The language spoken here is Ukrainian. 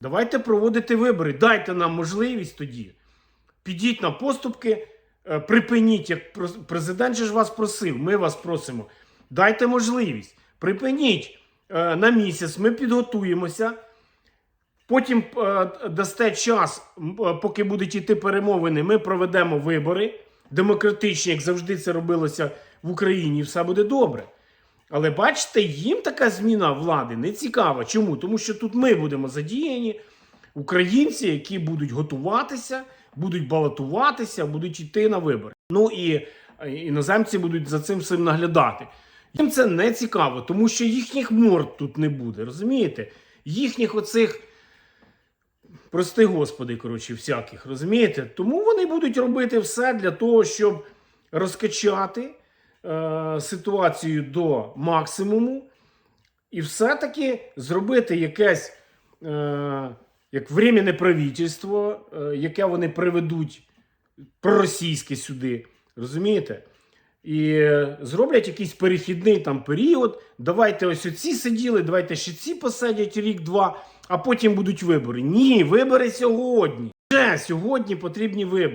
Давайте проводити вибори. Дайте нам можливість тоді. Підіть на поступки, е, припиніть, як президент же ж вас просив. Ми вас просимо. Дайте можливість. Припиніть е, на місяць, ми підготуємося. Потім е, дасте час, поки будуть йти перемовини, ми проведемо вибори демократичні, як завжди це робилося в Україні, і все буде добре. Але бачите, їм така зміна влади не цікава. Чому? Тому що тут ми будемо задіяні, українці, які будуть готуватися, будуть балотуватися, будуть йти на вибори. Ну і е, іноземці будуть за цим всім наглядати. Їм це не цікаво, тому що їхніх морд тут не буде. Розумієте? Їхніх оцих. Прости господи, коротше, всяких, розумієте? Тому вони будуть робити все для того, щоб розкачати е, ситуацію до максимуму і все-таки зробити якесь е, як временне правительство, е, яке вони приведуть проросійське сюди. Розумієте? І зроблять якийсь перехідний там період. Давайте ось оці сиділи, давайте ще ці посадять рік-два, а потім будуть вибори. Ні, вибори сьогодні. Вже сьогодні потрібні вибори.